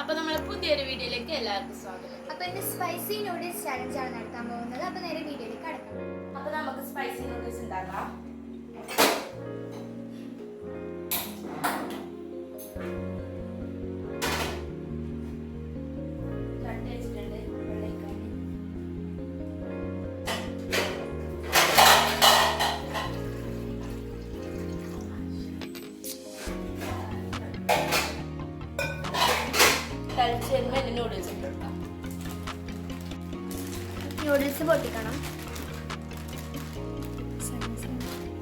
അപ്പൊ നമ്മളെ പുതിയൊരു വീഡിയോയിലേക്ക് എല്ലാവർക്കും സ്വാഗതം. അപ്പൊ എന്റെ സ്പൈസി നൂഡിൽസ് ചാലഞ്ച് ആണ് നടത്താൻ പോകുന്നത്. അപ്പൊ നേരെ വീഡിയോയിലേക്ക് കടക്കാം. അപ്പൊ നമുക്ക് സ്പൈസി നൂഡിൽസ് ഉണ്ടാക്കാം. തളിച്ച് വരുമ്പോൾ നൂഡിൽസ് ഇട്ട് കൊടുക്കാം നൂഡിൽസ് പൊട്ടിക്കണം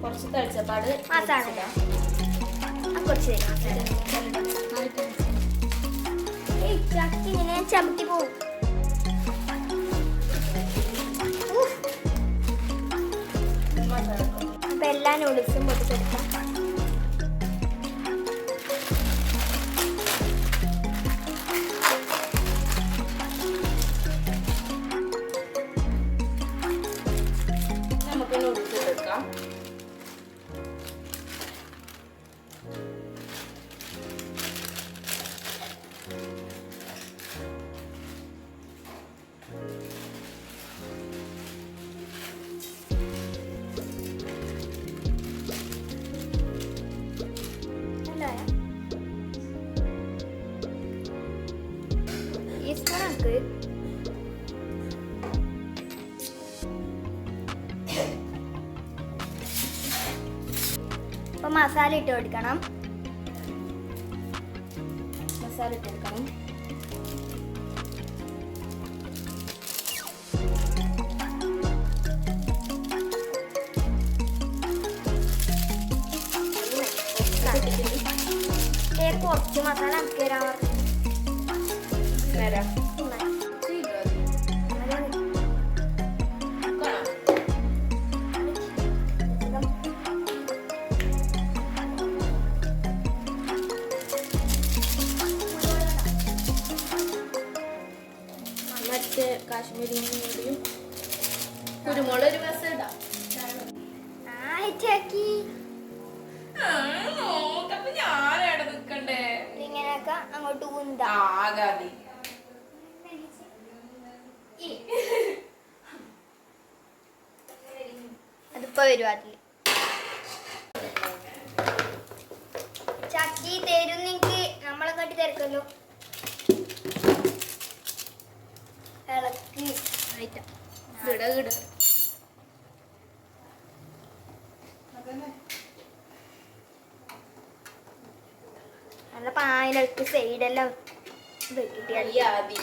കുറച്ച് തളിച്ചപ്പാട് മസാല. കുറച്ച് ചട്ടി ഇങ്ങനെ ചവിട്ടി പോകും. അപ്പൊ എല്ലാ നൂഡിൽസും പൊട്ടിച്ചെടുക്കാം നമുക്ക് ഇപ്പൊ മസാല ഇട്ട് കൊടുക്കണം. മസാല ഇട്ട് കൊടുക്കണം. കുറച്ച് മസാല നമുക്ക് തരാൻ പറഞ്ഞു നേരാ കാശ്മീരി മുളകും കുരുമുളക് ഒരു ഇടാം. ഇങ്ങനെയൊക്കെ അങ്ങോട്ട് അതിപ്പോ വരും ചട്ടി തരും നിങ്ങക്ക്. നമ്മളെ കാട്ടി തിരക്കല്ലോ. ആയിട്ടാ ഇട ഇട നല്ല പായലൊക്കെ സൈഡെല്ലാം ആദി.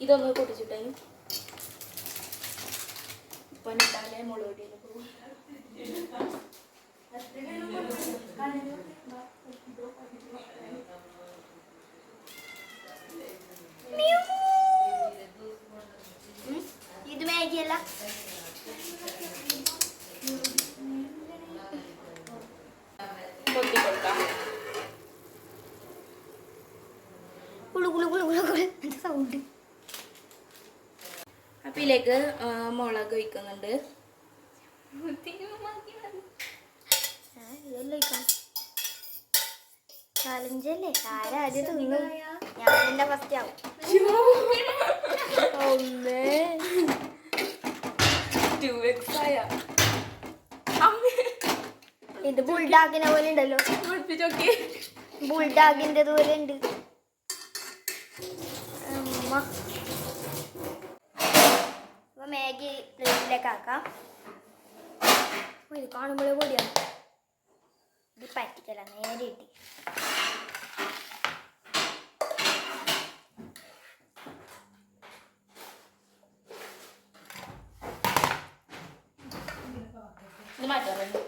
ഇതൊന്ന് കുടിച്ചിട്ടേ ഇപ്പൊ മുളകൊടിയിൽ പോകും. ഇതിലേക്ക് മുളക് ഒഴിക്കുന്നുണ്ട്. ചലഞ്ചല്ലേ? ആരാദ്യം തിന്നും ഞാൻ എന്റെ ഫസ്റ്റ് ആവും. ഒന്നേ. ടു എക്സ് ആയ. ഇത് ബുൾഡാഗിനെ പോലെ ഉണ്ടല്ലോ. ബുൾഡാഗിന്റെ പോലെ ഉണ്ട്. അമ്മ. മാഗി പ്ലേറ്റിലേക്ക് ആക്കാം ഇത് കാണുമ്പോഴേ പൊടിയാണ് ഇത് പറ്റിക്കല നേരെ ഇട്ടി. ഇത് മാറ്റാറുണ്ട്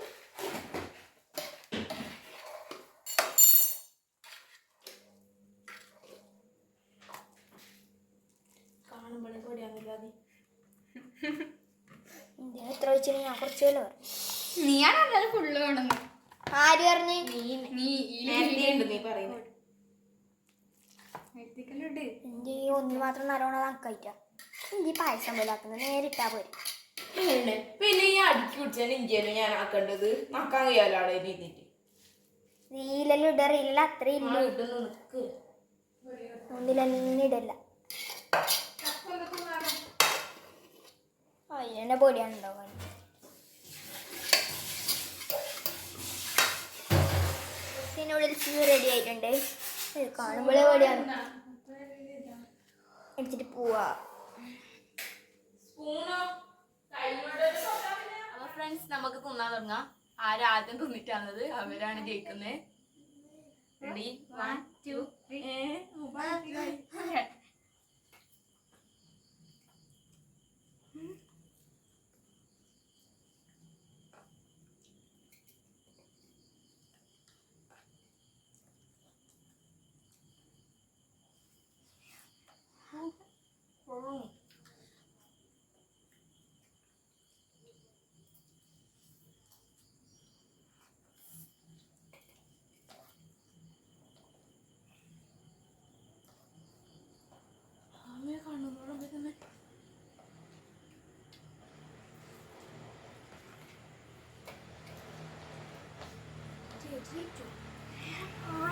കാണുമ്പോഴേ പൊടിയാണില്ലാതെ ഞാൻ കുറച്ച് വില പറഞ്ഞു. നീയാണല്ലോ ഫുള്ള് വേണമെന്ന് ആര് പറഞ്ഞു? നീ നേരത്തെ ഉണ്ട് നീ പറയുന്നത് എത്തിക്കലുണ്ട് ഇന്ത്യ ഈ ഒന്ന് മാത്രം നല്ലോണം ഇന്ത്യ പായസം പോലെ ആക്കുന്നത് നേരിട്ടാ പോരെ. പിന്നെ ഈ അടുക്കി കുടിച്ചാൽ ഇഞ്ചിയല്ലോ ഞാൻ ആക്കേണ്ടത് നക്കാൻ കഴിയാലോ അവിടെ രീതിക്ക്. റീലെല്ലാം ഇട റീലെല്ലാം അത്ര ആ ഇല്ല ഇതൊന്ന് നിക്ക്. ഒന്നിലെന്നെ ഇടല്ല. അതിനെ പൊടിയാണ് ഉണ്ടാവുക നൂഡിൽസ് റെഡി ആയിട്ടുണ്ട്. ഇത് കാണുമ്പോഴേ പോലെയാണ് എടുത്തിട്ട് പോവാ. അപ്പൊ ഫ്രണ്ട്സ് നമുക്ക് തിന്നാൻ തുടങ്ങാം. ആരാദ്യം തിന്നിട്ടാണത് അവരാണ് ജയിക്കുന്നത് ready one two Teacher. victory.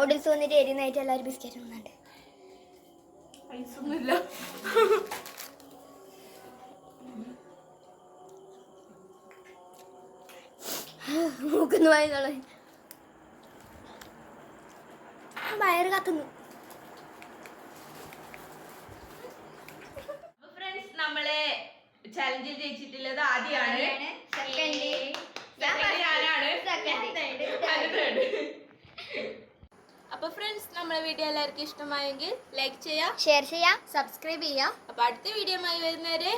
Noodles വന്നിട്ട് എരിയുന്നതായിട്ട് എല്ലാവരും ബിസ്ക്കറ്റ് തിന്നുന്നുണ്ട്. ഐസൊന്നുമില്ല മൂക്കുന്നു വായുന്നുള്ള വയറ് കത്തുന്നു. ഫ്രണ്ട്സ് നമ്മളെ ചലഞ്ചിൽ ജയിച്ചിട്ടുള്ളത് ആദ്യമാണ് സെക്കൻഡ് ഞാനാണ്. Second. അത് അപ്പൊ ഫ്രണ്ട്സ് നമ്മുടെ വീഡിയോ എല്ലാവർക്കും ഇഷ്ടമായെങ്കിൽ ലൈക്ക് ചെയ്യാം ഷെയർ ചെയ്യാം സബ്സ്ക്രൈബ് ചെയ്യാം അപ്പൊ അടുത്ത വീഡിയോ ആയി വരുന്നവരെ